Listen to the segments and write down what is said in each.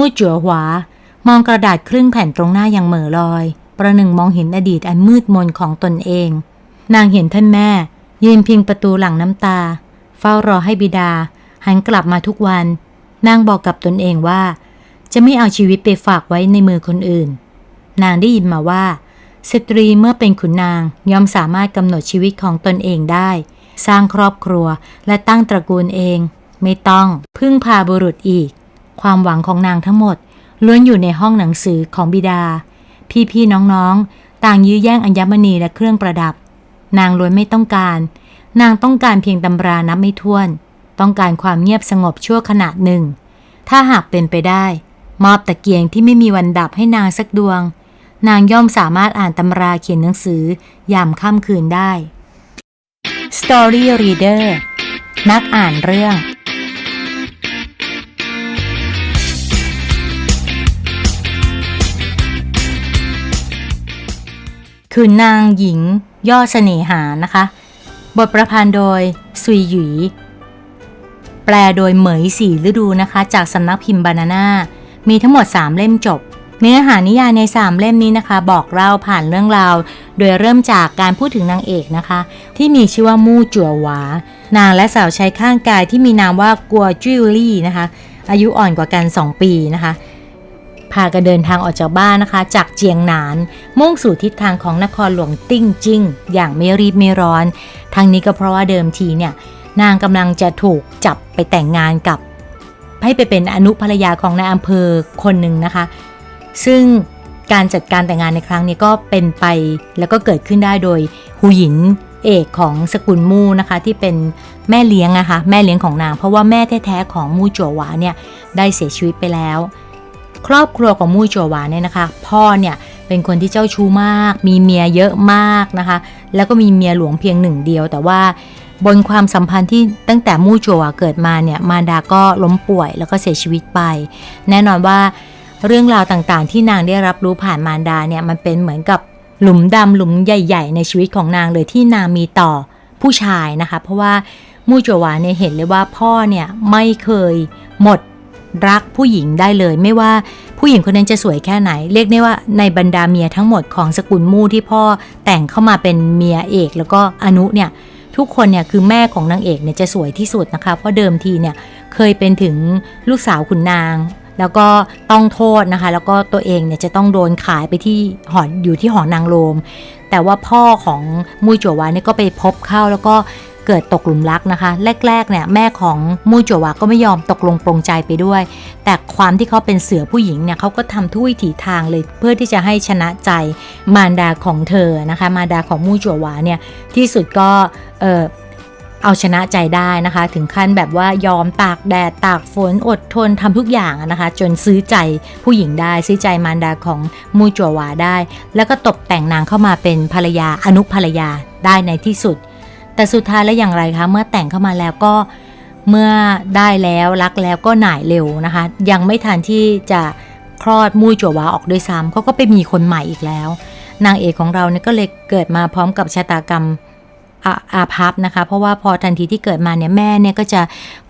มู่จัวหวามองกระดาษครึ่งแผ่นตรงหน้าอย่างเหม่อลอย ประหนึ่งมองเห็นอดีตอันมืดมนของตนเอง นางเห็นท่านแม่ ยืนพิงประตูหลังน้ำตา เฝ้ารอให้บิดา หันกลับมาทุกวัน นางบอกกับตนเองว่า จะไม่เอาชีวิตไปฝากไว้ในมือคนอื่น นางได้ยินมาว่า สตรีเมื่อเป็นขุนนางย่อมสามารถกำหนดชีวิตของตนเองได้ สร้างครอบครัวและตั้งตระกูลเอง ไม่ต้องพึ่งพาบุรุษอีก ความหวังของนางทั้งหมด ล้วนอยู่ในห้องหนังสือของบิดา พี่ๆน้องๆ ต่างยื้อแย่งอัญมณีและเครื่องประดับ นางล้วนไม่ต้องการ นางต้องการเพียงตำรานับไม่ถ้วน ต้องการความเงียบสงบชั่วขณะหนึ่ง ถ้าหากเป็นไปได้ มอบตะเกียงที่ไม่มีวันดับให้นางสักดวง นางย่อมสามารถอ่านตำราเขียนหนังสือยามค่ำคืนได้ Story Reader นักอ่านเรื่อง คือนางหญิง ย่อเสน่หานะคะ บทประพันธ์โดยซุยหยีแปลโดยเหมยสีฤดูนะคะ จากสำนักพิมพ์บานาน่ามีทั้งหมด 3 เล่มจบ เนื้อหานิยายใน 3 เล่มนี้นะคะ บอกเล่าผ่านเรื่องราว โดยเริ่มจากการพูดถึงนางเอกนะคะ ที่มีชื่อว่ามู่จั่วหวา นางและสาวใช้ข้างกายที่มีนามว่ากัวจิวลี่นะคะ อายุอ่อนกว่ากัน 2 ปีนะคะ พากันเดินทางออกจากบ้านนะคะ จากเจียงหนาน มุ่งสู่ทิศทางของนครหลวงติ้งจิ้ง อย่างไม่รีบไม่ร้อน ทั้งนี้ก็เพราะว่าเดิมทีเนี่ยนางกำลังจะถูกจับไปแต่งงานกับ ให้ไปเป็นอนุภรรยาของนายอำเภอคนหนึ่งนะคะ ซึ่งการจัดการแต่งงานในครั้งนี้ก็เป็นไปแล้วก็เกิดขึ้นได้โดยหูหยินเอกของสกุลมู่นะคะที่เป็นแม่เลี้ยงนะคะแม่เลี้ยงของนาง เพราะว่าแม่แท้ๆของมู่จัวหวาเนี่ยได้เสียชีวิตไปแล้ว ครอบครัวของมู่จัวาเนี่ยนะคะ พ่อเนี่ยเป็นคนที่เจ้าชู้มาก มีเมียเยอะมากนะคะ แล้วก็มีเมียหลวงเพียงหนึ่งเดียว แต่ว่าบนความสัมพันธ์ที่ตั้งแต่มู่จัวาเกิดมาเนี่ย มารดาก็ล้มป่วยแล้วก็เสียชีวิตไป แน่นอนว่าเรื่องราวต่างๆ ที่นางได้รับรู้ผ่านมารดาเนี่ยมันเป็นเหมือนกับหลุมดำหลุมใหญ่ ๆ ในชีวิตของนางเลยที่นางมีต่อผู้ชายนะคะ เพราะว่ามู่จัวหวาเนี่ยเห็นเลยว่าพ่อเนี่ยไม่เคยหมด รักผู้หญิงได้เลย ไม่ว่าผู้หญิงคนนั้นจะสวยแค่ไหน เรียกได้ว่าในบรรดาเมียทั้งหมดของสกุลมู่ที่พ่อแต่งเข้ามาเป็นเมียเอก แล้วก็อนุเนี่ยทุกคนเนี่ยคือแม่ของนางเอกเนี่ยจะสวยที่สุดนะคะเพราะเดิมทีเนี่ยเคยเป็นถึงลูกสาวขุนนาง แล้วก็ต้องโทษนะคะ แล้วก็ตัวเองเนี่ยจะต้องโดนขายไปที่หออยู่ที่หอนางโรมแต่ว่าพ่อของมุยจัววาเนี่ยก็ไปพบเข้าแล้วก็ เกิดตกหลุมรักนะคะ แรกๆเนี่ยแม่ของมุยจัววาก็ไม่ยอมตกลงปรงใจไปด้วย แต่ความที่เขาเป็นเสือผู้หญิงเนี่ยเขาก็ทำทุกวิถีทางเลยเพื่อที่จะให้ชนะใจมารดาของเธอนะคะ มารดาของมูจัววาเนี่ยที่สุดก็เออเอาชนะใจได้นะคะ ถึงขั้นแบบว่ายอมตากแดดตากฝนอดทนทำทุกอย่างนะคะ จนซื้อใจผู้หญิงได้ ซื้อใจมารดาของมูจัววาได้ แล้วก็ตกแต่งนางเข้ามาเป็นภรรยาอนุภรรยาได้ในที่สุด แต่สุดท้ายแล้วอย่างไรคะ เมื่อแต่งเข้ามาแล้วก็เมื่อได้แล้วรักแล้วก็หน่ายเร็วนะคะ ยังไม่ทันที่จะคลอดมุ้ยจัววาออกด้วยซ้ำเขาก็ไปมีคนใหม่อีกแล้ว นางเอกของเราเนี่ยก็เลยเกิดมาพร้อมกับชะตากรรม อาอาภัพนะคะ เพราะว่าพอทันทีที่เกิดมาเนี่ยแม่เนี่ยก็จะ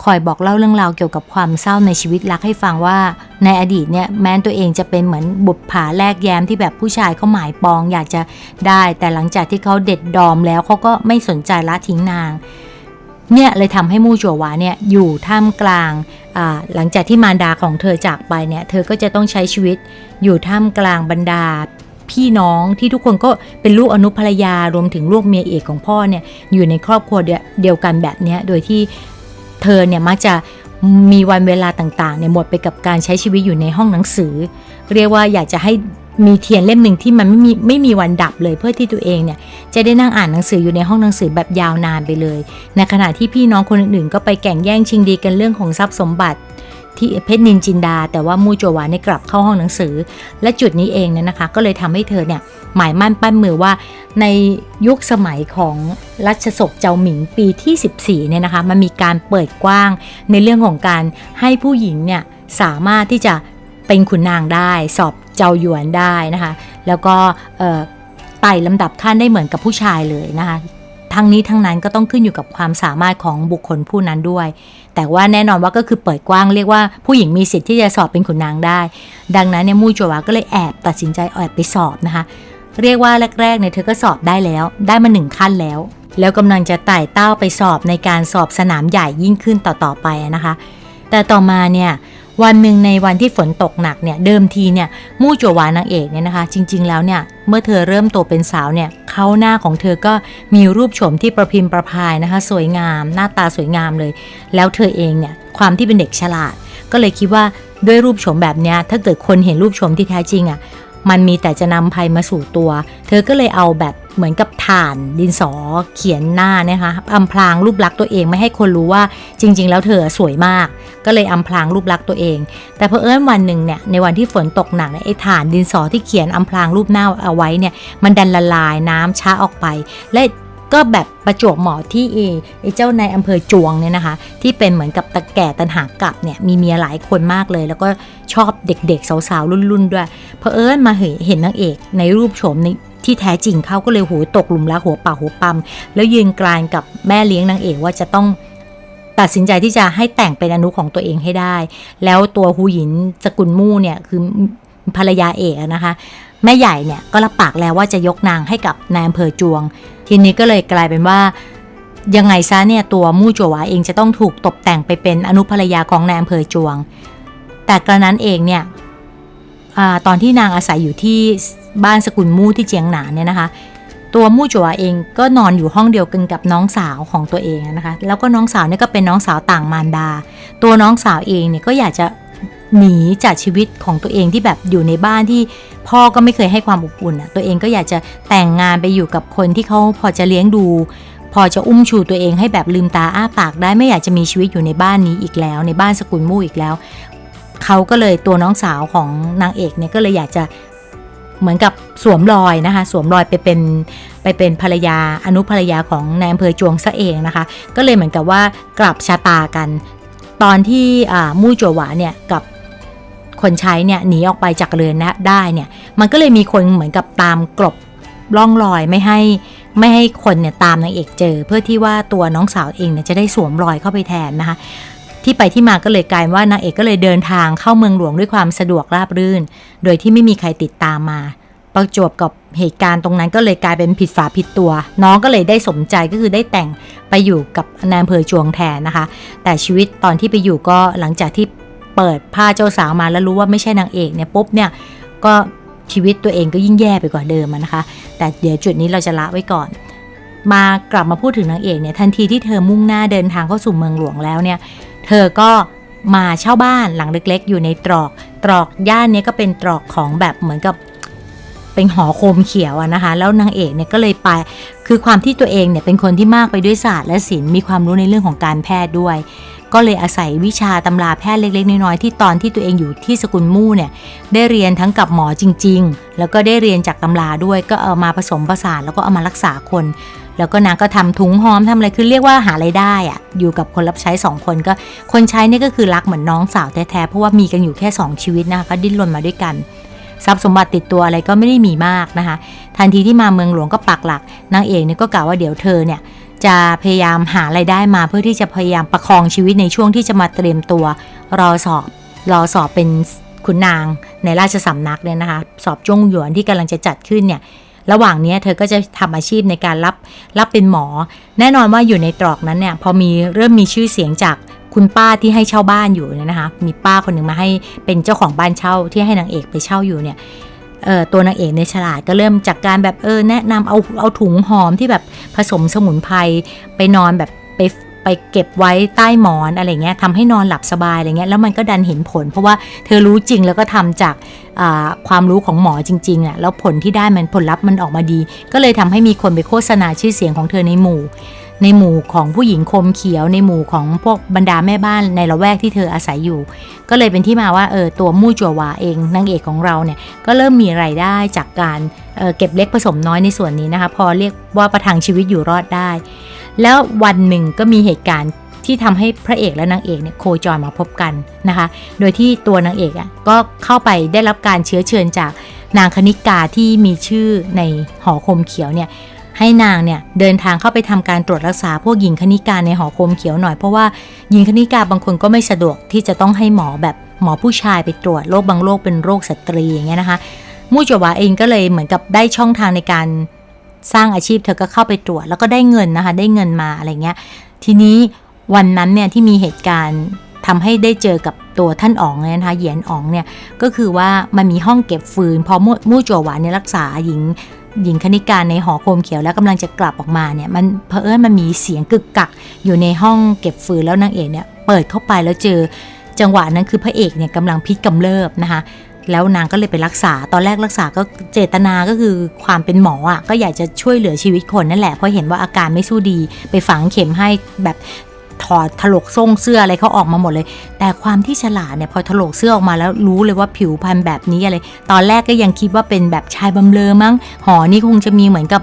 คอยบอกเล่าเรื่องราวเกี่ยวกับความเศร้าในชีวิตรักให้ฟังว่าในอดีตเนี่ยแม้ตัวเองจะเป็นเหมือนบุตรผาแลกแย้มที่แบบผู้ชายเขาหมายปอง อยากจะได้ แต่หลังจากที่เขาเด็ดดอมแล้วเขาก็ไม่สนใจละทิ้งนางเนี่ยเลยทำให้มู่จัวหวาเนี่ยอยู่ท่ามกลางหลังจากที่มารดาของเธอจากไปเนี่ยเธอก็จะต้องใช้ชีวิตอยู่ท่ามกลางบรรดา พี่น้องที่ทุกคนก็เป็นลูกอนุภรรยารวมถึงลูกเมียเอกของพ่อเนี่ยอยู่ในครอบครัวเดียวกันแบบนี้โดยที่เธอเนี่ยมักจะมีวันเวลาต่างๆเนี่ยหมดไปกับการใช้ชีวิตอยู่ในห้องหนังสือ เรียกว่าอยากจะให้มีเทียนเล่มหนึ่งที่มันไม่มีไม่มีวันดับเลยเพื่อที่ตัวเองเนี่ยจะได้นั่งอ่านหนังสืออยู่ในห้องหนังสือแบบยาวนานไปเลย ในขณะที่พี่น้องคนอื่นๆ ก็ไปแข่งแย่งชิงดีกันเรื่องของทรัพย์สมบัติ ที่เพชรนินจินดา แต่ว่ามู่จัวหวานเนี่ยกลับเข้าห้องหนังสือ และจุดนี้เองเนี่ยนะคะ ก็เลยทำให้เธอเนี่ยหมายมั่นปั้นมือว่าในยุคสมัยของรัชสกเจ้าหมิงปีที่ 14เนี่ยนะคะมันมีการเปิดกว้างในเรื่องของการให้ผู้หญิงเนี่ยสามารถที่จะเป็นขุนนางได้สอบเจ้าหยวนได้นะคะ แล้วก็ไต่ลำดับขั้นได้เหมือนกับผู้ชายเลยนะคะ ทั้งนี้ทั้งนั้นก็ต้องขึ้นอยู่กับความสามารถของบุคคลผู้นั้นด้วย แต่ว่าแน่นอนว่าก็คือเปิดกว้างเรียกว่าผู้หญิงมีสิทธิ์ที่จะสอบเป็นขุนนางได้ ดังนั้นเนี่ยมู่จัววาก็เลยแอบตัดสินใจแอบไปสอบนะคะ เรียกว่าแรกๆเนี่ยเธอก็สอบได้แล้ว ได้มาหนึ่งขั้นแล้ว แล้วกำลังจะไต่เต้าไปสอบในการสอบสนามใหญ่ยิ่งขึ้นต่อๆไปนะคะ แต่ต่อมาเนี่ย วันหนึ่งในวันที่ฝนตกหนักเนี่ยเดิมทีเนี่ยมู่จัวหวานางเอกเนี่ยนะคะ จริง ๆ แล้วเนี่ยเมื่อเธอเริ่มโตเป็นสาวเนี่ยเขาหน้าของเธอก็มีรูปโฉมที่ประพิมพ์ประพายนะคะ สวยงาม หน้าตาสวยงามเลย แล้วเธอเองเนี่ยความที่เป็นเด็กฉลาด ก็เลยคิดว่าด้วยรูปโฉมแบบเนี้ยถ้าเกิดคนเห็นรูปโฉมที่แท้จริงอะ่ะ มันมีแต่จะนำภัยมาสู่ตัว เธอก็เลยเอาแบบเหมือนกับฐานดินสอเขียนหน้านะคะอำพรางรูปลักษณ์ตัวเองไม่ให้คนรู้ว่าจริง ๆ แล้วเธอสวยมาก ก็เลยอำพรางรูปลักษณ์ตัวเอง แต่เพอเอิญวันหนึ่งเนี่ยในวันที่ฝนตกหนักไอ้ฐานดินสอที่เขียนอำพรางรูปหน้าเอาไว้เนี่ยมันดันละลายน้ำช้าออกไปและ ก็แบบประจวบเหมาะที่เอไอ้เจ้าในอำเภอจวงเนี่ยนะคะ ที่เป็นเหมือนกับตะแก่ตันหากลับเนี่ยมีเมียหลายคนมากเลย แล้วก็ชอบเด็กๆ สาวๆ รุ่นๆ ด้วยเพอเอิญมาเห็นนางเอกในรูปโฉมในที่แท้จริงเขาก็เลยหูตกหลุมรักหัวป่าหัวปั๊มแล้วยืนกลานกับแม่เลี้ยงนางเอกว่าจะต้องตัดสินใจที่จะให้แต่งเป็นอนุของตัวเองให้ได้ แล้วตัวหูหยินสกุลมู่เนี่ยคือภรรยาเอกนะคะ แม่ใหญ่เนี่ยก็รับปากแล้วว่าจะยกนางให้กับนายอำเภอจวง ทีนี้ก็เลยกลายเป็นว่ายังไงซะเนี่ยตัวมู่จัวหวาเองจะต้องถูกตกแต่งไปเป็นอนุภรรยาของนายอำเภอจวง แต่กระนั้นเองเนี่ยอตอนที่นางอาศัยอยู่ที่บ้านสกุลมู่ที่เจียงหนานเนี่ยนะคะ ตัวมู่จัวเองก็นอนอยู่ห้องเดียวกันกับน้องสาวของตัวเองนะคะ แล้วก็น้องสาวเนี่ยก็เป็นน้องสาวต่างมารดา ตัวน้องสาวเองเนี่ยก็อยากจะ หนีจากชีวิตของตัวเองที่แบบอยู่ในบ้านที่พ่อก็ไม่เคยให้ความอบอุ่นอะตัวเองก็อยากจะแต่งงานไปอยู่กับคนที่เขาพอจะเลี้ยงดู พอจะอุ้มชูตัวเองให้แบบลืมตาอ้าปากได้ไม่อยากจะมีชีวิตอยู่ในบ้านนี้อีกแล้ว ในบ้านสกุลมู่อีกแล้วเขาก็เลยตัวน้องสาวของนางเอกเนี่ยก็เลยอยากจะเหมือนกับสวมรอยนะคะ สวมรอยไปเป็นไปเป็นภรรยาอนุภรรยาของนายอำเภอจวงซะเองนะคะ ก็เลยเหมือนกับว่ากลับชะตากัน ตอนที่มู่จัวหวาเนี่ยกับ คนใช้เนี่ยหนีออกไปจากเรือนนะได้เนี่ยมันก็เลยมีคนเหมือนกับตามกลบล่องรอยไม่ให้ไม่ให้คนเนี่ยตามนางเอกเจอ เพื่อที่ว่าตัวน้องสาวเองเนี่ยจะได้สวมรอยเข้าไปแทนนะคะที่ไปที่มาก็เลยกลายว่านางเอกก็เลยเดินทางเข้าเมืองหลวงด้วยความสะดวกราบรื่น โดยที่ไม่มีใครติดตามมา ประจวบกับเหตุการณ์ตรงนั้นก็เลยกลายเป็นผิดฝาผิดตัว น้องก็เลยได้สมใจก็คือได้แต่งไปอยู่กับนายอำเภอจวงแทนนะคะ แต่ชีวิตตอนที่ไปอยู่ก็หลังจากที่ เปิดผ้าเจ้าสาวมาแล้วรู้ว่าไม่ใช่นางเอกเนี่ยปุ๊บเนี่ยก็ชีวิตตัวเองก็ยิ่งแย่ไปกว่าเดิมนะคะ แต่เดี๋ยวจุดนี้เราจะละไว้ก่อน มากลับมาพูดถึงนางเอกเนี่ยทันทีที่เธอมุ่งหน้าเดินทางเข้าสู่เมืองหลวงแล้วเนี่ยเธอก็มาเช่าบ้านหลังเล็ก ๆ อยู่ในตรอกตรอกย่านนี้ก็เป็นตรอกของแบบเหมือนกับเป็นหอโคมเขียวนะคะ แล้วนางเอกเนี่ยก็เลยไป คือความที่ตัวเองเนี่ยเป็นคนที่มากไปด้วยศาสตร์และศิลป์มีความรู้ในเรื่องของการแพทย์ด้วย ก็เลยอาศัยวิชาตำราแพทย์เล็ก ๆ น้อยๆที่ตอนที่ตัวเองอยู่ที่สกุลมู่เนี่ยได้เรียนทั้งกับหมอจริง ๆ แล้วก็ได้เรียนจากตำราด้วยก็เอามาผสมผสานแล้วก็เอามารักษาคน แล้วก็นางก็ทำถุงหอมทำอะไรคือเรียกว่าหาไรายได้อะอยู่กับคนรับใช้ 2 คนก็คนใช้นี่ก็คือรักเหมือนน้องสาวแท้ๆเพราะว่ามีกันอยู่แค่ 2 ชีวิตนะคะก็ดิ้นรนมาด้วยกันทรัพย์สมบัติติดตัวอะไรก็ไม่ได้มีมากนะคะ ทันทีที่มาเมืองหลวงก็ปักหลักนางเอกเนี่ยก็กล่าวว่าเดี๋ยวเธอเนี่ย จะพยายามหาไรายได้มาเพื่อที่จะพยายามประคองชีวิตในช่วงที่จะมาเตรียมตัวรอสอบ รอสอบเป็นขุนนางในราชสำนักเนี่ยนะคะ สอบจงหยวนที่กำลังจะจัดขึ้นเนี่ยระหว่างนี้เธอก็จะทำอาชีพในการรับรับเป็นหมอ แน่นอนว่าอยู่ในตรอกนั้นเนี่ยพอมีเริ่มมีชื่อเสียงจากคุณป้าที่ให้เช่าบ้านอยู่เนี่ยนะคะ มีป้าคนหนึ่งมาให้เป็นเจ้าของบ้านเช่าที่ให้นางเอกไปเช่าอยู่เนี่ย ตัวนางเอกในฉลาดก็เริ่มจากการแบบเออแนะนำเอาเอาถุงหอมที่แบบผสมสมุนไพรไปนอนแบบไปไปเก็บไว้ใต้หมอนอะไรเงี้ยทำให้นอนหลับสบายอะไรเงี้ยแล้วมันก็ดันเห็นผล เพราะว่าเธอรู้จริงแล้วก็ทำจากความรู้ของหมอจริงๆอะแล้วผลที่ได้มันผลลัพธ์มันออกมาดี ก็เลยทำให้มีคนไปโฆษณาชื่อเสียงของเธอในหมู่ ในหมู่ของผู้หญิงคมเขียวในหมู่ของพวกบรรดาแม่บ้านในละแวกที่เธออาศัยอยู่ ก็เลยเป็นที่มาว่าเออตัวมู่จัววาเองนางเอกของเราเนี่ยก็เริ่มมีรายได้จากการเเก็บเล็กผสมน้อยในส่วนนี้นะคะพอเรียกว่าประทังชีวิตอยู่รอดได้ แล้ววันหนึ่งก็มีเหตุการณ์ที่ทำให้พระเอกและนางเอกเนี่ยโคจรมาพบกันนะคะ โดยที่ตัวนางเอกอะก็เข้าไปได้รับการเชื้อเชิญจากนางคณิกาที่มีชื่อในหอคมเขียวเนี่ย ให้นางเนี่ยเดินทางเข้าไปทำการตรวจรักษาพวกหญิงคณิกาในหอโคมเขียวหน่อยเพราะว่าหญิงคณิกาบางคนก็ไม่สะดวกที่จะต้องให้หมอแบบหมอผู้ชายไปตรวจโรคบางโรคเป็นโรคสตรีอย่างเงี้ยนะคะมู่จัวหวาเองก็เลยเหมือนกับได้ช่องทางในการสร้างอาชีพเธอก็เข้าไปตรวจแล้วก็ได้เงินนะคะ ได้เงินมาอะไรเงี้ย ทีนี้วันนั้นเนี่ยที่มีเหตุการณ์ทำให้ได้เจอกับตัวท่านอ๋องเนี่ยนะคะเหยียนอ๋องเนี่ยก็คือว่ามันมีห้องเก็บฟืนพอมู่มู่จัวหวานเนี่ยรักษาหญิง หญิงคณิการในหอโคมเขียวแล้วกำลังจะกลับออกมาเนี่ยมันเพอเอิญมันมีเสียงกึกกัก อยู่ในห้องเก็บฟืนแล้วนางเอกเนี่ยเปิดเข้าไปแล้วเจอจังหวะนั้นคือพระเอกเนี่ยกำลังพิษกำเริบนะคะแล้วนางก็เลยไปรักษา ตอนแรกรักษาก็เจตนาก็คือความเป็นหมออะ ก็อยากจะช่วยเหลือชีวิตคนนั่นแหละ เพราะเห็นว่าอาการไม่สู้ดี ไปฝังเข็มให้แบบ ถอดถลกทรงเสื้ออะไรเขาออกมาหมดเลย แต่ความที่ฉลาดเนี่ยพอถลกเสื้อออกมาแล้วรู้เลยว่าผิวพรรณแบบนี้อะไร ตอนแรกก็ยังคิดว่าเป็นแบบชายบำเรอมั้ง หอนี่คงจะมีเหมือนกับ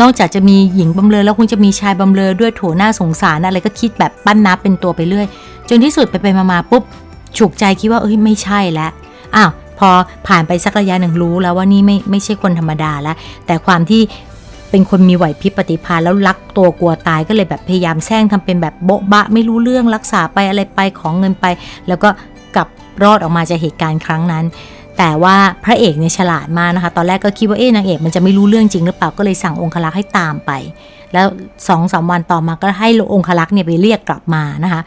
นอกจากจะมีหญิงบำเรอแล้วคงจะมีชายบำเรอด้วยโถน่าสงสารอะไรก็คิดแบบปั้นนับเป็นตัวไปเรื่อย จนที่สุดไปไปมาปุ๊บฉุกใจคิดว่าเอ้ยไม่ใช่แล้วอ้าวพอผ่านไปสักระยะหนึ่งรู้แล้วว่านี่ไม่ไม่ใช่คนธรรมดาแล้วแต่ความที่ เป็นคนมีไหวพริบปฏิภาณแล้วรักตัวกลัวตายก็เลยแบบพยายามแซงทำเป็นแบบโบ๊ะบะ ไม่รู้เรื่องรักษาไปอะไรไปของเงินไป แล้วก็กลับรอดออกมาจากเหตุการณ์ครั้งนั้น แต่ว่าพระเอกเนี่ยฉลาดมากนะคะ ตอนแรกก็คิดว่าเอ๊ะนางเอกมันจะไม่รู้เรื่องจริงหรือเปล่าก็เลยสั่งองคลักษ์ให้ตามไป แล้วสองสามวันต่อมาก็ให้องคลักษ์เนี่ยไปเรียกกลับมานะคะ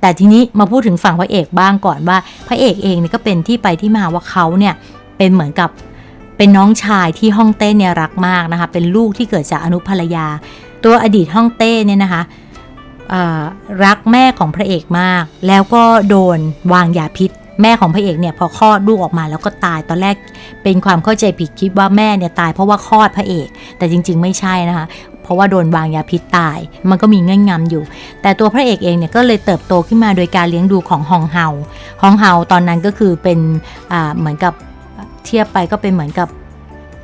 แต่ทีนี้มาพูดถึงฝั่งพระเอกบ้างก่อนว่า พระเอกเองเนี่ยก็เป็นที่ไปที่มาว่าเขาเนี่ยเป็นเหมือนกับ เป็นน้องชายที่ฮ่องเต้เนี่ยรักมากนะคะ เป็นลูกที่เกิดจากอนุภรรยา ตัวอดีตฮ่องเต้เนี่ยนะคะรักแม่ของพระเอกมาก แล้วก็โดนวางยาพิษ แม่ของพระเอกเนี่ยพอคลอดลูกออกมาแล้วก็ตายตอนแรกเป็นความเข้าใจผิดคิดว่าแม่เนี่ยตายเพราะว่าคลอดพระเอก แต่จริง ๆ ไม่ใช่นะคะเพราะว่าโดนวางยาพิษตาย มันก็มีเงื่อนงำอยู่ แต่ตัวพระเอกเองเนี่ยก็เลยเติบโตขึ้นมาโดยการเลี้ยงดูของฮองเฮา ฮองเฮาตอนนั้นก็คือเป็นเหมือนกับ เทียบไปก็เป็นเหมือนกับ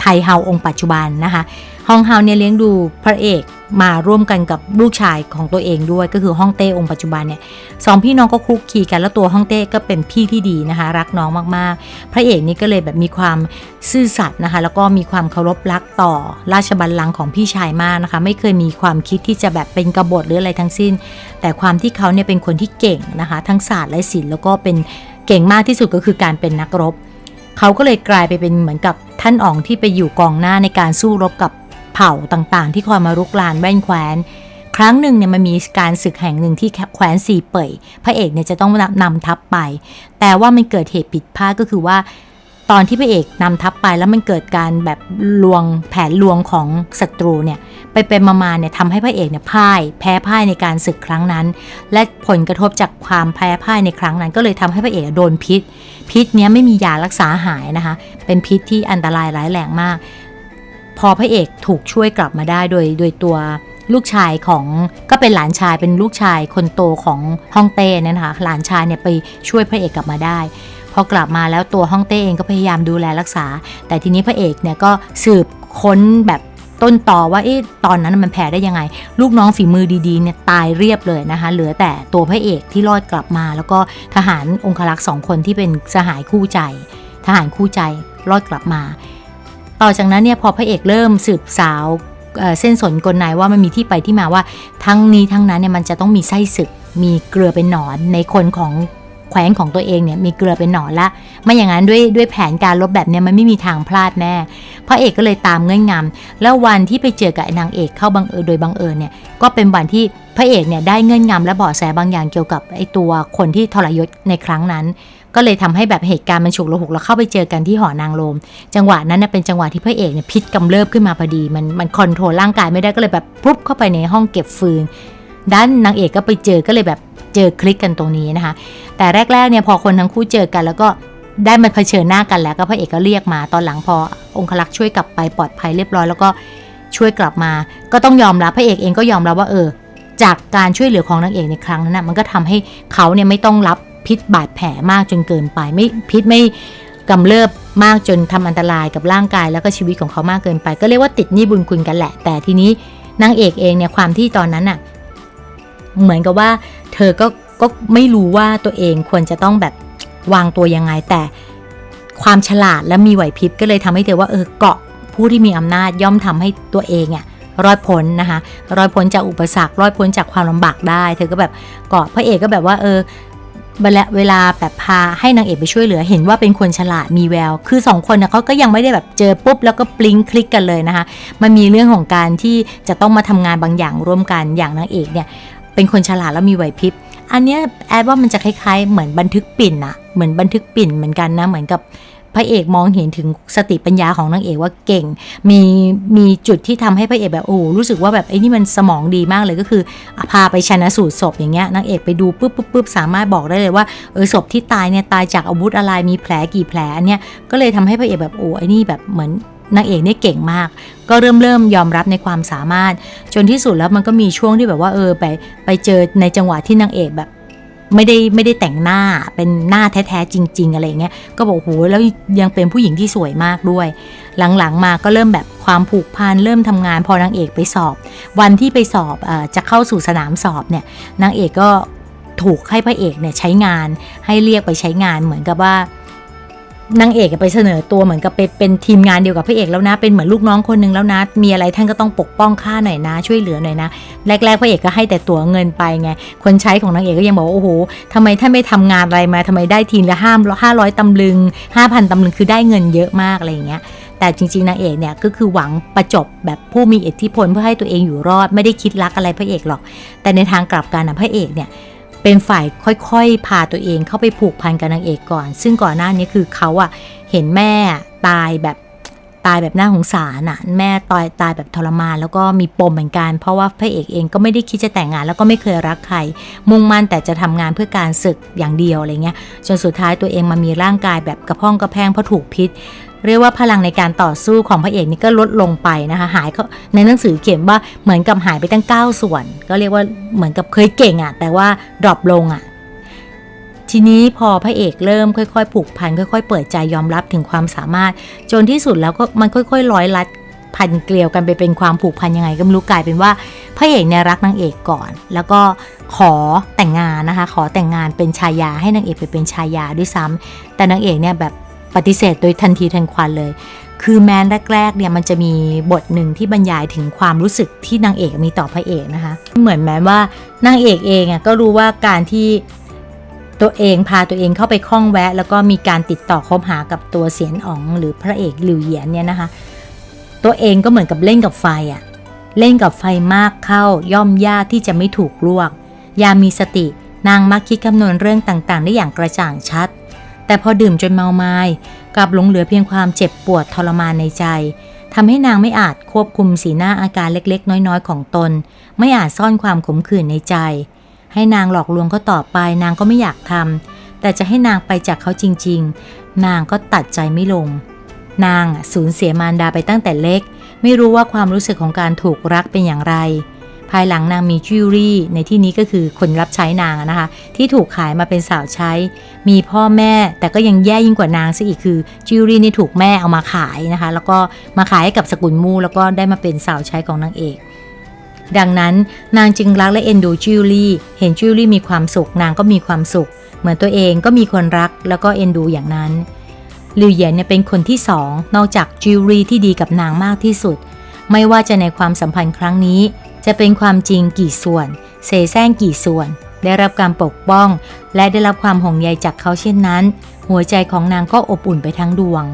ไทเฮาองค์ปัจจุบันนะคะฮองเฮาเนี่ยเลี้ยงดูพระเอกมาร่วมกันกับลูกชายของตัวเองด้วยก็คือฮ่องเต้องค์ปัจจุบันเนี่ยสองพี่น้องก็คุกคีกันแล้วตัวฮ่องเต้ก็เป็นพี่ที่ดีนะคะ รักน้องมากๆ พระเอกนี่ก็เลยแบบมีความซื่อสัตย์นะคะ แล้วก็มีความเคารพรักต่อราชบัลลังก์ของพี่ชายมากนะคะ ไม่เคยมีความคิดที่จะแบบเป็นกบฏหรืออะไรทั้งสิ้น แต่ความที่เขาเนี่ยเป็นคนที่เก่งนะคะ ทั้งศาสตร์และศิลป์แล้วก็เป็นเก่งมากที่สุดก็คือการเป็นนักรบ เขาก็เลยกลายไปเป็นเหมือนกับท่านอ๋องที่ไปอยู่กองหน้าในการสู้รบกับเผ่าต่างๆ ที่คอยมารุกรานแว่นแคว้น ครั้งหนึ่งเนี่ยมันมีการศึกแห่งหนึ่งที่แคว้นสีเป่ยพระเอกเนี่ยจะต้องนำทัพไป แต่ว่ามันเกิดเหตุผิดพลาดก็คือว่า ตอนที่พระเอกนำทัพไปแล้วมันเกิดการแบบลวงแผนลวงของศัตรูเนี่ยไปเป็นมาๆเนี่ยทำให้พระเอกเนี่ยพ่าย แพ้พ่ายในการศึกครั้งนั้น และผลกระทบจากความแพ้พ่ายในครั้งนั้น ก็เลยทำให้พระเอกโดนพิษ พิษเนี้ยไม่มียารักษาหายนะคะ เป็นพิษที่อันตรายร้ายแรงมาก พอพระเอกถูกช่วยกลับมาได้โดยโดยตัวลูกชายของก็เป็นหลานชายเป็นลูกชายคนโตของฮ่องเต้นะคะหลานชายเนี่ยไปช่วยพระเอกกลับมาได้ พอกลับมาแล้วตัวฮ่องเต้เองก็พยายามดูแลรักษา แต่ทีนี้พระเอกเนี่ยก็สืบค้นแบบต้นต่อว่าเอ๊ะตอนนั้นมันแพ้ได้ยังไง ลูกน้องฝีมือดีๆเนี่ยตายเรียบเลยนะคะเหลือแต่ตัวพระเอกที่รอดกลับมา แล้วก็ทหารองครักษ์สองคนที่เป็นสหายคู่ใจ ทหารคู่ใจรอดกลับมา ต่อจากนั้นเนี่ยพอพระเอกเริ่มสืบสาวเเส้นสนกลในว่ามันมีที่ไปที่มาว่าทั้งนี้ทั้งนั้นเนี่ยมันจะต้องมีไส้ศึกมีเกลือเป็นหนอนในคนของ แขวงของตัวเองเนี่ยมีเกลือเป็นหนอนละไม่อย่างนั้นด้วยด้วยแผนการลบแบบเนี้ยมันไม่มีทางพลาดแน่พระเอกก็เลยตามเงื่อนงำแล้ววันที่ไปเจอกับไอ้นางเอกเข้าบังเอิญโดยบังเอิญเนี่ยก็เป็นวันที่พระเอกเนี่ยได้เงื่อนงำและเบาะแสบางอย่างเกี่ยวกับไอ้ตัวคนที่ทรยศในครั้งนั้น ก็เลยทำให้แบบเหตุการณ์มันฉุกละหุกแล้วเข้าไปเจอกันที่หอนางโรมจังหวะนั้นน่ะเป็นจังหวะที่พระเอกเนี่ยพิษกำเริบขึ้นมาพอดีมันมันคอนโทรลร่างกายไม่ได้ก็เลยแบบปุ๊บเข้าไปในห้องเก็บฟืน ด้านนางเอกก็ไปเจอก็เลยแบบเจอคลิกกันตรงนี้นะคะ แต่แรกๆเนี่ยพอคนทั้งคู่เจอกัน แล้วก็ได้มาเผชิญหน้ากันแล้วก็พระเอกก็เรียกมาตอนหลังพอองคลักษ์ช่วยกลับไปปลอดภัยเรียบร้อยแล้วก็ช่วยกลับมา ก็ต้องยอมรับพระเอกเองก็ยอมรับว่าเออ จากการช่วยเหลือของนางเอกในครั้งนั้นนะมันก็ทำให้เขาเนี่ยไม่ต้องรับพิษบาดแผลมากจนเกินไปไม่พิษไม่กำเริบมากจนทำอันตรายกับร่างกายแล้วก็ชีวิตของเขามากเกินไป ก็เรียกว่าติดหนี้บุญคุณกันแหละ แต่ทีนี้นางเอกเองเนี่ยความที่ตอนนั้นน่ะ เหมือนกับว่า เธอก็ก็ไม่รู้ว่าตัวเองควรจะต้องแบบวางตัวยังไง แต่ความฉลาดและมีไหวพริบก็เลยทำให้เธอว่าเออเกาะผู้ที่มีอำนาจย่อมทำให้ตัวเองอะรอดพ้นนะคะรอดพ้นจากอุปสรรครอดพ้นจากความลำบากได้ เธอก็แบบเกาะพระเอกก็แบบว่าเออเวลาเวลาแบบพาให้นางเอกไปช่วยเหลือเห็นว่าเป็นคนฉลาดมีแวว คือสองคนนะเขาก็ยังไม่ได้แบบเจอปุ๊บแล้วก็ปลิงคลิกกันเลยนะคะ มันมีเรื่องของการที่จะต้องมาทำงานบางอย่างร่วมกันอย่างนางเอกเนี่ย เป็นคนฉลาดแล้วมีไหวพริบ อันเนี้ยแอดว่ามันจะคล้ายๆ เหมือนบันทึกปิ่นอะเหมือนบันทึกปิ่นเหมือนกันนะ เหมือนกับพระเอกมองเห็นถึงสติปัญญาของนางเอกว่าเก่ง มีมีจุดที่ทำให้พระเอกแบบโอ้รู้สึกว่าแบบไอ้นี่มันสมองดีมากเลยก็คือพาไปชนะสูตรศพอย่างเงี้ยนางเอกไปดูปุ๊บปุ๊บปุ๊บสามารถบอกได้เลยว่าเออศพที่ตายเนี่ยตายจากอาวุธอะไรมีแผลกี่แผลอันเนี้ยก็เลยทำให้พระเอกแบบโอ้ไอ้นี่แบบเหมือน นางเอกเนี่ยเก่งมาก ก็เริ่มเริ่มยอมรับในความสามารถ จนที่สุดแล้วมันก็มีช่วงที่แบบว่าเออไปไปเจอในจังหวะที่นางเอกแบบไม่ได้ไม่ได้แต่งหน้าเป็นหน้าแท้ๆจริง ๆ อะไรเงี้ยก็บอกโหแล้วยังเป็นผู้หญิงที่สวยมากด้วย หลังๆมาก็เริ่มแบบความผูกพันเริ่มทำงาน พอนางเอกไปสอบ วันที่ไปสอบออจะเข้าสู่สนามสอบเนี่ยนางเอกก็ถูกให้พระเอกเนี่ยใช้งานให้เรียกไปใช้งานเหมือนกับว่า นางเอกไปเสนอตัวเหมือนกับเป็นเป็นทีมงานเดียวกับพระเอกแล้วนะ เป็นเหมือนลูกน้องคนหนึงแล้วนะ มีอะไรท่านก็ต้องปกป้องข้าหน่อยนะ ช่วยเหลือหน่อยนะ แรกๆพระเอกก็ให้แต่ตั๋วเงินไปไง คนใช้ของนางเอกก็ยังบอกว่าโอ้โหทำไมท่านไม่ทำงานอะไรมาทำไมได้ทีละห้าห้าร้อยตำลึงห้าพันตำลึงคือได้เงินเยอะมากอะไรอย่างเงี้ย แต่จริงๆนางเอกเนี่ยก็คือหวังประจบแบบผู้มีอิทธิพลเพื่อให้ตัวเองอยู่รอด ไม่ได้คิดรักอะไรพระเอกหรอก แต่ในทางกลับกันนะพระเอกเนี่ย เป็นฝ่ายค่อยๆ พาตัวเองเข้าไปผูกพันกับนางเอกก่อน ซึ่งก่อนหน้านี้คือเขาอะเห็นแม่ตายแบบตายแบบน่าสงสารอะแม่ตายตายแบบทรมาน แล้วก็มีปมเหมือนกัน เพราะว่าพระเอกเองก็ไม่ได้คิดจะแต่งงาน แล้วก็ไม่เคยรักใคร มุ่งมั่นแต่จะทำงานเพื่อการศึกอย่างเดียวอะไรเงี้ยจนสุดท้ายตัวเองมามีร่างกายแบบกระพ้องกระแพงเพราะถูกพิษ เรียกว่าพลังในการต่อสู้ของพระเอกนี่ก็ลดลงไปนะคะหายเขาในหนังสือเขียนว่าเหมือนกับหายไปตั้ง 9 ส่วน ก็เรียกว่าเหมือนกับเคยเก่งอะ่ะแต่ว่าดรอปลงอะ่ะทีนี้พอพระเอกเริ่มค่อยๆ ผูกพันค่อย ๆ เปิดใจยอมรับถึงความสามารถ จนที่สุดแล้วก็มันค่อยๆร้อยลัดพันเกลียวกันไปเป็นความผูกพันยังไงก็ไม่รู้กลายเป็นว่าพระเอกเนี่ยรักนางเอกก่อน แล้วก็ขอแต่งงานนะคะ ขอแต่งงานเป็นชายาให้นางเอกไปเป็นชายาด้วยซ้ำแต่นางเอกเนี่ยแบบ ปฏิเสธโดยทันทีทันควันเลย คือแม้แรกๆเนี่ยมันจะมีบทหนึ่งที่บรรยายถึงความรู้สึกที่นางเอกมีต่อพระเอกนะคะ เหมือนแม้ว่านางเอกเองอะก็รู้ว่าการที่ตัวเองพาตัวเองเข้าไปคล้องแวะ แล้วก็มีการติดต่อคบหากับตัวเสียนอ๋องหรือพระเอกหลิวเหยียนเนี่ยนะคะ ตัวเองก็เหมือนกับเล่นกับไฟอะเล่นกับไฟมากเข้าย่อมยากที่จะไม่ถูกลวก ยามีสตินางมักคิดคำนวณเรื่องต่างๆ ได้อย่างกระจ่างชัด แต่พอดื่มจนเมาไม้กลับหลงเหลือเพียงความเจ็บปวดทรมานในใจทำให้นางไม่อาจควบคุมสีหน้าอาการเล็กๆ น้อยๆ ของตน ไม่อาจซ่อนความขมขื่นในใจ ให้นางหลอกลวงเขาต่อไป นางก็ไม่อยากทำแต่จะให้นางไปจากเขาจริง ๆ นางก็ตัดใจไม่ลง นางสูญเสียมารดาไปตั้งแต่เล็ก ไม่รู้ว่าความรู้สึกของการถูกรักเป็นอย่างไร ภายหลังนางมีจิวรี่ ในที่นี้ก็คือคนรับใช้นางนะคะ ที่ถูกขายมาเป็นสาวใช้ มีพ่อแม่แต่ก็ยังแย่ยิ่งกว่านางซะอีกคือจิวรี่นี่ถูกแม่เอามาขายนะคะ แล้วก็มาขายให้กับสกุลมูแล้วก็ได้มาเป็นสาวใช้ของนางเอกดังนั้นนางจึงรักและเอ็นดูจิวลรี่ เห็นจิวลรี่มีความสุข นางก็มีความสุข เหมือนตัวเองก็มีคนรักแล้วก็เอ็นดูอย่างนั้นลิวเหยียนเนี่ยเป็นคนที่สองนอกจากจิวลรี่ที่ดีกับนางมากที่สุด ไม่ว่าจะในความสัมพันธ์ครั้งนี้ จะเป็นความจริงกี่ส่วน เสแสร้งกี่ส่วน ได้รับการปกป้อง และได้รับความห่วงใยจากเขาเช่นนั้น หัวใจของนางก็อบอุ่นไปทั้งดวง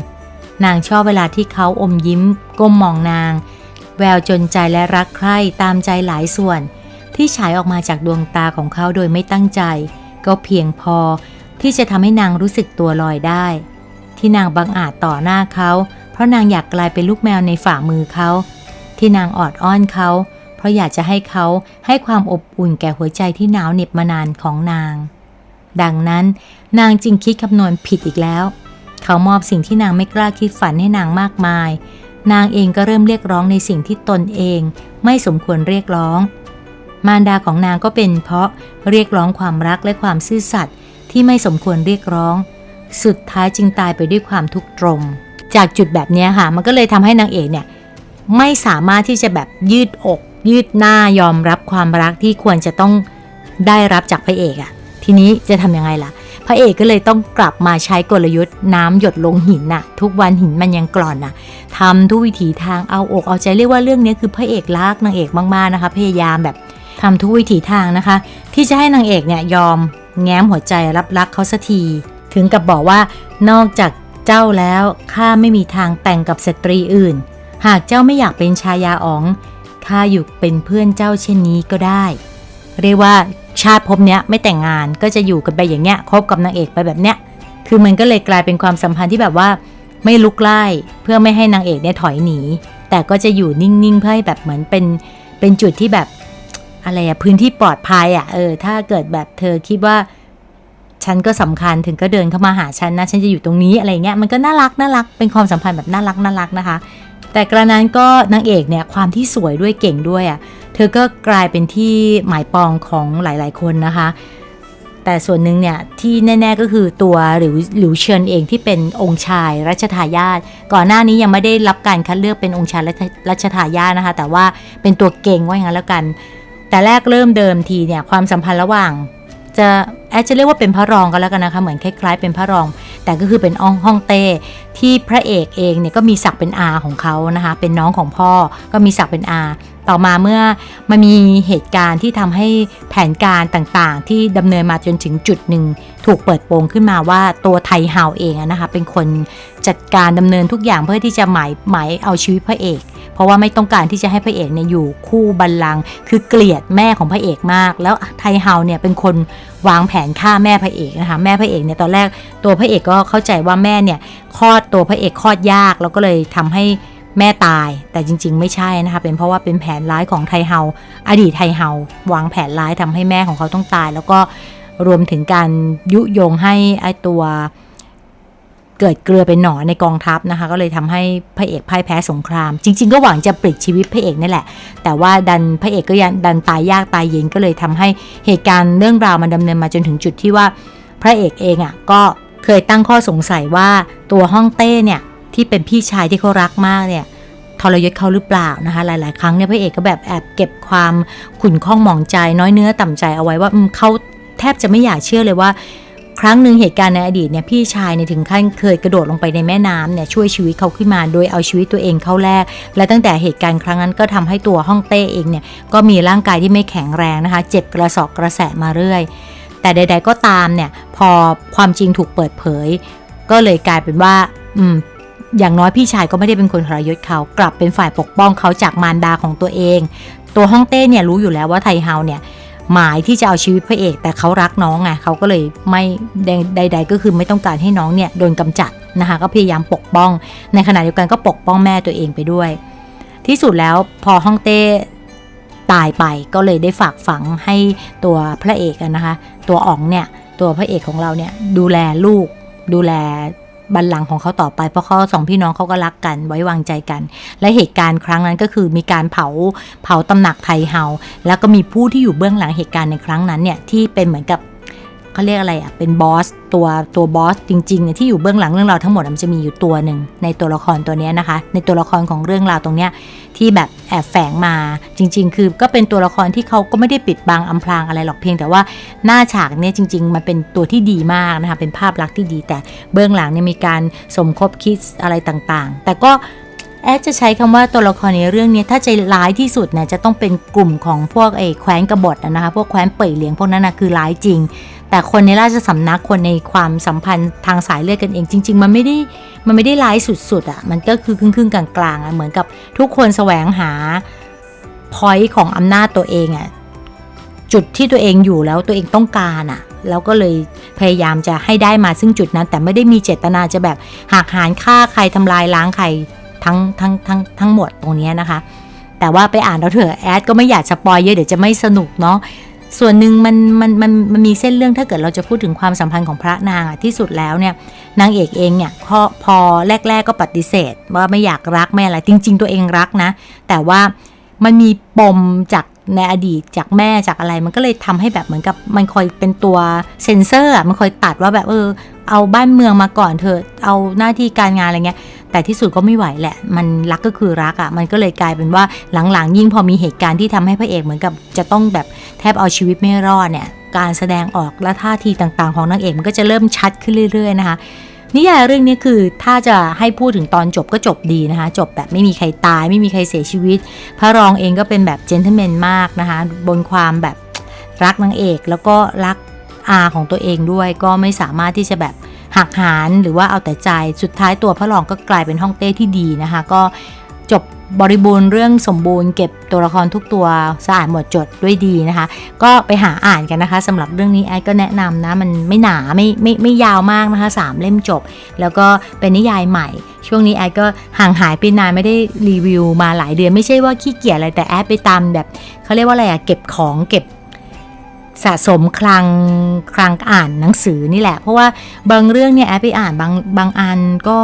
นางชอบเวลาที่เขาอมยิ้ม ก้มมองนาง แววจนใจและรักใคร่ตามใจหลายส่วน ที่ฉายออกมาจากดวงตาของเขาโดยไม่ตั้งใจ ก็เพียงพอที่จะทำให้นางรู้สึกตัวลอยได้ ที่นางบังอาจต่อหน้าเขา เพราะนางอยากกลายเป็นลูกแมวในฝ่ามือเขา ที่นางออดอ้อนเขา เพราะอยากจะให้เขาให้ความอบอุ่นแก่หัวใจที่หนาวเหน็บมานานของนาง ดังนั้นนางจึงคิดคำนวณผิดอีกแล้ว เขามอบสิ่งที่นางไม่กล้าคิดฝันให้นางมากมาย นางเองก็เริ่มเรียกร้องในสิ่งที่ตนเองไม่สมควรเรียกร้อง มารดาของนางก็เป็นเพราะเรียกร้องความรักและความซื่อสัตย์ที่ไม่สมควรเรียกร้อง สุดท้ายจึงตายไปด้วยความทุกข์ตรม จากจุดแบบนี้ค่ะ มันก็เลยทำให้นางเอกเนี่ยไม่สามารถที่จะแบบยืดอก ยืดหน้ายอมรับความรักที่ควรจะต้องได้รับจากพระเอกอะทีนี้จะทำยังไงล่ะ พระเอกก็เลยต้องกลับมาใช้กลยุทธ์น้ำหยดลงหินน่ะ ทุกวันหินมันยังกร่อนน่ะทำทุกวิถีทางเอาอกเอาใจเรียกว่าเรื่องนี้คือพระเอกรักนางเอกมากๆนะคะ พยายามแบบทำทุกวิถีทางนะคะ ที่จะให้นางเอกเนี่ยยอมแง้มหัวใจรับรักเขาสักที ถึงกับบอกว่านอกจากเจ้าแล้วข้าไม่มีทางแต่งกับสตรีอื่น หากเจ้าไม่อยากเป็นชายาอ๋อง ข้าอยู่เป็นเพื่อนเจ้าเช่นนี้ก็ได้ เรียกว่าชาติภพเนี้ยไม่แต่งงานก็จะอยู่กันไปอย่างเงี้ยคบกับนางเอกไปแบบเนี้ยคือมันก็เลยกลายเป็นความสัมพันธ์ที่แบบว่า ไม่ลุกไล่เพื่อไม่ให้นางเอกเนี่ยถอยหนี แต่ก็จะอยู่นิ่งๆเพื่อให้แบบเหมือนเป็นเป็นจุดที่แบบอะไรอะพื้นที่ปลอดภัยอะเออถ้าเกิดแบบเธอคิดว่า ฉันก็สำคัญถึงก็เดินเข้ามาหาฉันนะ ฉันจะอยู่ตรงนี้อะไรเงี้ยมันก็น่ารักน่ารักเป็นความสัมพันธ์แบบน่ารักน่ารักนะคะ แต่กระนั้นก็นางเอกเนี่ยความที่สวยด้วยเก่งด้วยอะ่ะเธอก็กลายเป็นที่หมายปองของหลายๆคนนะคะ แต่ส่วนหนึ่งเนี่ยที่แน่ ๆก็คือตัวหรือหลิวเชิญเองที่เป็นองค์ชายรัชทายาทก่อนหน้านี้ยังไม่ได้รับการคัดเลือกเป็นองค์ชายรัชทายาทนะคะ แต่ว่าเป็นตัวเก่งว่าอย่างนั้นแล้วกัน แต่แรกเริ่มเดิมทีเนี่ยความสัมพันธ์ระหว่าง จะแอดจะเรียกว่าเป็นพระรองก็แล้วกันนะคะเหมือนคล้ายๆ เป็นพระรอง แต่ก็คือเป็นอ่องฮ่องเต้ที่พระเอกเองเนี่ยก็มีศักดิ์เป็นอาของเขานะคะเป็นน้องของพ่อก็มีศักดิ์เป็นอาต่อมาเมื่อมันมีเหตุการณ์ที่ทำให้แผนการต่างๆ ที่ดำเนินมาจนถึงจุดหนึ่ง ถูกเปิดโปงขึ้นมาว่าตัวไทเฮาเองนะคะเป็นคนจัดการดำเนินทุกอย่างเพื่อที่จะหมายหมายเอาชีวิตพระเอก เพราะว่าไม่ต้องการที่จะให้พระเอกเนี่ยอยู่คู่บัลลังก์คือเกลียดแม่ของพระเอกมาก แล้วไทเฮาเนี่ยเป็นคนวางแผนฆ่าแม่พระเอกนะคะแม่พระเอกเนี่ยตอนแรกตัวพระเอกก็เข้าใจว่าแม่เนี่ยคลอดตัวพระเอกคลอดยากแล้วก็เลยทำให้ แม่ตาย แต่จริง ๆ ไม่ใช่นะคะ เป็นเพราะว่าเป็นแผนร้ายของไทเฮาอดีตไทเฮาวางแผนร้ายทำให้แม่ของเขาต้องตาย แล้วก็รวมถึงการยุยงให้ไอตัวเกิดเกลือเป็นหนอนในกองทัพนะคะ ก็เลยทำให้พระเอกพ่ายแพ้สงคราม จริง ๆ ก็หวังจะปลิดชีวิตพระเอกนี่แหละ แต่ว่าดันพระเอกก็ยังดันตายยากตายเย็นก็เลยทำให้เหตุการณ์เรื่องราวมันดำเนินมาจนถึงจุดที่ว่าพระเอกเองอะ่ะก็เคยตั้งข้อสงสัยว่าตัวฮ่องเต้เนี่ย ที่เป็นพี่ชายที่เขารักมากเนี่ยทรยศเขาหรือเปล่านะคะ หลาย ๆ ครั้งเนี่ยพระเอกก็แบบแอบเก็บความขุ่นข้องหมองใจน้อยเนื้อต่ำใจเอาไว้ว่าเขาแทบจะไม่อยากเชื่อเลยว่า ครั้งหนึ่งเหตุการณ์ในอดีตเนี่ยพี่ชายเนี่ยถึงขั้นเคยกระโดดลงไปในแม่น้ำเนี่ยช่วยชีวิตเขาขึ้นมาโดยเอาชีวิตตัวเองเข้าแลกและตั้งแต่เหตุการณ์ครั้งนั้นก็ทำให้ตัวฮ่องเต้เองเนี่ยก็มีร่างกายที่ไม่แข็งแรงนะคะ เจ็บกระสอบกระแสมาเรื่อย แต่ใด ๆ ก็ตามเนี่ยพอความจริงถูกเปิดเผย ก็เลยกลายเป็นว่า อย่างน้อยพี่ชายก็ไม่ได้เป็นคนทรยศเขากลับเป็นฝ่ายปกป้องเขาจากมารดาของตัวเอง ตัวฮ่องเต้เนี่ยรู้อยู่แล้วว่าไทเฮาเนี่ยหมายที่จะเอาชีวิตพระเอก แต่เขารักน้องไงเขาก็เลยไม่ใด ๆ ก็คือไม่ต้องการให้น้องเนี่ยโดนกำจัดนะคะก็พยายามปกป้อง ในขณะเดียวกันก็ปกป้องแม่ตัวเองไปด้วย ที่สุดแล้วพอฮ่องเต้ตายไปก็เลยได้ฝากฝังให้ตัวพระเอกนะคะ ตัวอ๋องเนี่ยตัวพระเอกของเราเนี่ยดูแลลูกดูแล บัลลังก์ของเขาต่อไป เพราะเขาสองพี่น้องเขาก็รักกันไว้วางใจกัน และเหตุการณ์ครั้งนั้นก็คือมีการเผาเผาตำหนักไทเฮาแล้วก็มีผู้ที่อยู่เบื้องหลังเหตุการณ์ในครั้งนั้นเนี่ยที่เป็นเหมือนกับ เขาเรียกอะไรอะ เป็นบอสตัวตัวบอสจริงๆเนี่ยที่อยู่เบื้องหลังเรื่องราวทั้งหมดมันจะมีอยู่ตัวหนึ่งในตัวละครตัวนี้นะคะ ในตัวละครของเรื่องราวตรงเนี้ยที่แบบแอบแฝงมาจริง ๆ คือก็เป็นตัวละครที่เขาก็ไม่ได้ปิดบังอำพรางอะไรหรอกเพียง แต่ว่าหน้าฉากเนี่ยจริง ๆ มันเป็นตัวที่ดีมากนะคะเป็นภาพลักษณ์ที่ดี แต่เบื้องหลังเนี่ยมีการสมคบคิดอะไรต่างๆ แต่ก็แอดจะใช้คำว่าตัวละครในเรื่องนี้ถ้าใจร้ายที่สุดเนี่ยจะต้องเป็นกลุ่มของพวกไอ้แคว้นกบฏนะคะพวกแคว้นเป่ยเหลียงพวกนั้นนะคือร้ายจริง แต่คนในราชสำนักคนในความสัมพันธ์ทางสายเลือดกันเอง จริง ๆ มันไม่ได้มันไม่ได้ร้ายสุดๆอะ่ะมันก็คือครึ่งๆกลางๆอะ่ะเหมือนกับทุกคนแสวงหาพอยต์ของอำนาจตัวเองอะ่ะจุดที่ตัวเองอยู่แล้วตัวเองต้องการอะแล้วก็เลยพยายามจะให้ได้มาซึ่งจุดนั้น แต่ไม่ได้มีเจตนาจะแบบหักหานฆ่าใครทำลายล้างใครทั้งทั้งทั้งทั้งหมดตรงนี้นะคะ แต่ว่าไปอ่านเราเถอะแอดก็ไม่อยากสปอยเยอะเดี๋ยวจะไม่สนุกเนาะ ส่วนหนึ่งมันมันมันมันมีเส้นเรื่องถ้าเกิดเราจะพูดถึงความสัมพันธ์ของพระนางอะที่สุดแล้วเนี่ยนางเอกเองเนี่ยพอพอแรก ๆก็ปฏิเสธ ว่าไม่อยากรักไม่อะไรจริง ๆ ตัวเองรักนะ แต่ว่ามันมีปมจากในอดีตจากแม่จากอะไรมันก็เลยทำให้แบบเหมือนกับมันคอยเป็นตัวเซ็นเซอร์อะมันคอยตัดว่าแบบเออเอาบ้านเมืองมาก่อนเถอะเอาหน้าที่การงานอะไรเงี้ย แต่ที่สุดก็ไม่ไหวแหละ มันรักก็คือรักอะ่ะ มันก็เลยกลายเป็นว่าหลังๆ ยิ่งพอมีเหตุการณ์ที่ทำให้พระเอกเหมือนกับ จะต้องแบบแทบเอาชีวิตไม่รอดเนี่ย การแสดงออกและท่าทีต่างๆ ของนางเอกมันก็จะเริ่มชัดขึ้นเรื่อย ๆ นะคะนิยายเรื่องนี้คือถ้าจะให้พูดถึงตอนจบก็จบดีนะคะ จบแบบไม่มีใครตาย ไม่มีใครเสียชีวิต พระรองเองก็เป็นแบบเจนเทลแมนมากนะคะ บนความแบบรักนางเอกแล้วก็รักอาของตัวเองด้วยก็ไม่สามารถที่จะแบบ หักหานหรือว่าเอาแต่ใจสุดท้ายตัวพระรองก็กลายเป็นห้องเต้ที่ดีนะคะ ก็จบบริบูรณ์เรื่องสมบูรณ์เก็บตัวละครทุกตัวสะอาดหมดจดด้วยดีนะคะ ก็ไปหาอ่านกันนะคะสำหรับเรื่องนี้แอดก็แนะนำนะ มันไม่หนาไม่ไม่ไม่ยาวมากนะคะสามเล่มจบ แล้วก็เป็นนิยายใหม่ ช่วงนี้แอดก็ห่างหายไปนานไม่ได้รีวิวมาหลายเดือน ไม่ใช่ว่าขี้เกียจอะไรแต่แอดไปตามแบบเขาเรียกว่าอะไรอะเก็บของเก็บ สะสมคลังคลังอ่านหนังสือนี่แหละ เพราะว่าบางเรื่องเนี่ยแอดไปอ่านบางบางอันก็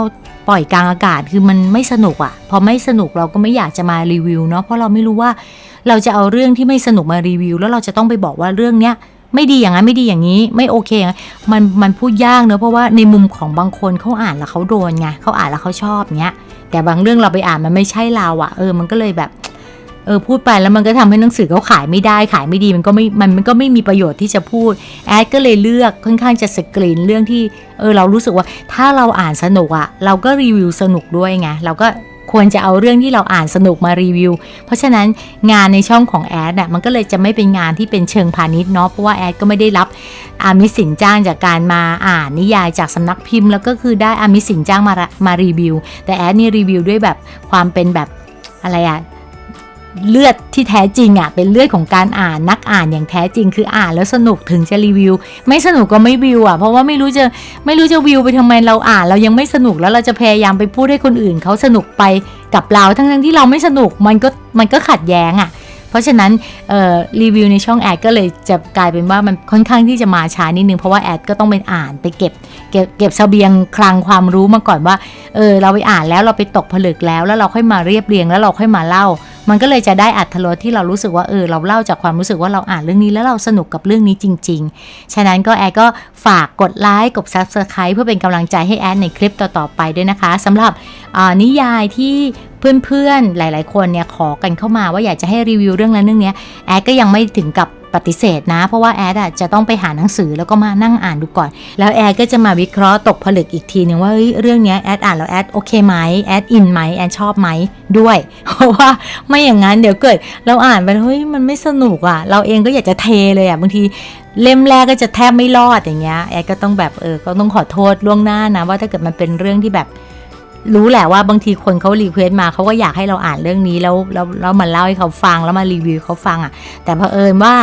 ปล่อยกลางอากาศคือมันไม่สนุกอะพอไม่สนุกเราก็ไม่อยากจะมารีวิวเนาะเพราะเราไม่รู้ว่าเราจะเอาเรื่องที่ไม่สนุกมารีวิว แล้วเราจะต้องไปบอกว่าเรื่องเนี้ยไม่ดีอย่างนั้นไม่ดีอย่างนี้ไม่โอเคอย่างมันมันพูดยากเนอะเพราะว่าในมุมของบางคนเขาอ่านแล้วเขาโดนไงเขาอ่านแล้วเขาชอบเงี้ยแต่บางเรื่องเราไปอ่านมันไม่ใช่เราอะเออมันก็เลยแบบ เออพูดไปแล้วมันก็ทำให้หนังสือเขาขายไม่ได้ขายไม่ดีมันก็ไม่มันมันก็ไม่มีประโยชน์ที่จะพูดแอดก็เลยเลือกค่อนข้างจะสกรีนเรื่องที่เออเรารู้สึกว่าถ้าเราอ่านสนุกอะเราก็รีวิวสนุกด้วยไงเราก็ควรจะเอาเรื่องที่เราอ่านสนุกมารีวิว เพราะฉะนั้นงานในช่องของแอดอะมันก็เลยจะไม่เป็นงานที่เป็นเชิงพาณิชย์เนาะ เพราะว่าแอดก็ไม่ได้รับอามิสินจ้างจากการมาอ่านนิยายจากสำนักพิมพ์ แล้วก็คือได้อามิสินจ้างมาระมารีวิว แต่แอดนี่รีวิวด้วยแบบความเป็นแบบอะไรอะ เลือดที่แท้จริงอะ่ะเป็นเลือดของการอ่านนักอ่านอย่างแท้จริง คืออ่านแล้วสนุกถึงจะรีวิว ไม่สนุกก็ไม่วิวอะ่ะเพราะว่าไม่รู้จะไม่รู้จะวิวไปทำไมเราอ่าน เรายังไม่สนุกแล้วเราจะพยายามไปพูดให้คนอื่นเขาสนุกไปกับเราทั้งทั้งๆที่เราไม่สนุกมันก็มันก็ขัดแย้งอะ่ะเพราะฉะนั้นรีวิวในช่องแอดก็เลยจะกลายเป็นว่ามันค่อนข้างที่จะมาช้านิดนึงเพราะว่าแอดก็ต้องไปอ่านไปเก็บเก็บเก็บเสบียงคลังความรู้มาก่อนว่าเออเราไปอ่านแล้วเราไปตกผลึกแล้วแล้วเราค่อยมาเรียบเรียงแล้วเราค่อยมาเล่า มันก็เลยจะได้อัธรสที่เรารู้สึกว่าเออเราเล่าจากความรู้สึกว่าเราอ่านเรื่องนี้แล้วเราสนุกกับเรื่องนี้จริง ๆ ฉะนั้นก็แอดก็ฝากกดไลค์กดซับสไคร b ์เพื่อเป็นกำลังใจให้แอดในคลิปต่อๆไปด้วยนะคะสำหรับอ่านิยายที่เพื่อนๆหลาย ๆ คนเนี่ยขอกันเข้ามาว่าอยากจะให้รีวิวเรื่องนั้นเรื่องนี้แอดก็ยังไม่ถึงกับ ปฏิเสธนะ เพราะว่าแอดอะจะต้องไปหาหนังสือแล้วก็มานั่งอ่านดูก่อน แล้วแอดก็จะมาวิเคราะห์ตกผลึกอีกทีนึงว่าเฮ้ยเรื่องนี้แอดอ่านแล้วแอดโอเคไหมแอดอินไหมแอดชอบไหมด้วย เพราะว่าไม่อย่างนั้นเดี๋ยวเกิด เราอ่านไปเฮ้ยมันไม่สนุกอะ เราเองก็อยากจะเทเลยอะบางทีเล่มแรกก็จะแทบไม่รอดอย่างเงี้ยแอดก็ต้องแบบเออก็ต้องขอโทษล่วงหน้านะว่าถ้าเกิดมันเป็นเรื่องที่แบบ รู้แหละว่าบางทีคนเขารีเควสต์มาเขาก็อยากให้เราอ่านเรื่องนี้แล้วแล้วแล้วมาเล่าให้เขาฟังแล้วมารีวิวเขาฟังอะ แต่เผอิญว่า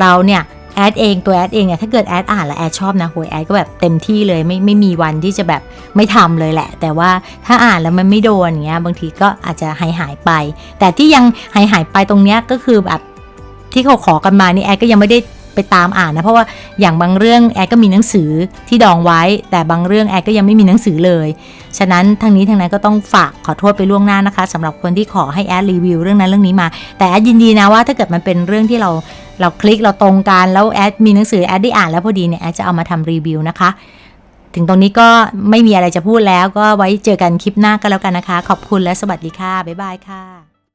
เราเนี่ยแอดเองตัวแอดเองเนี่ยถ้าเกิดแอดอ่านแล้วแอดชอบนะโหยแอดก็แบบเต็มที่เลยไม่ไม่มีวันที่จะแบบไม่ทำเลยแหละ แต่ว่าถ้าอ่านแล้วมันไม่โดนอย่างเงี้ยบางทีก็อาจจะหายหายไป แต่ที่ยังหายหายไปตรงเนี้ยก็คือแบบที่เขาขอกันมานี่แอดก็ยังไม่ได้ ไปตามอ่านนะเพราะว่าอย่างบางเรื่องแอดก็มีหนังสือที่ดองไว้ แต่บางเรื่องแอดก็ยังไม่มีหนังสือเลย ฉะนั้นทางนี้ทางนั้นก็ต้องฝากขอโทษไปล่วงหน้านะคะสำหรับคนที่ขอให้แอดรีวิวเรื่องนั้นเรื่องนี้มา แต่แอดยินดีนะว่าถ้าเกิดมันเป็นเรื่องที่เราเราคลิกเราตรงกันแล้วแอดมีหนังสือแอดได้อ่านแล้วพอดีเนี่ยแอดจะเอามาทำรีวิวนะคะถึงตรงนี้ก็ไม่มีอะไรจะพูดแล้วก็ไว้เจอกันคลิปหน้าก็แล้วกันนะคะ ขอบคุณและสวัสดีค่ะ บ๊ายบายค่ะ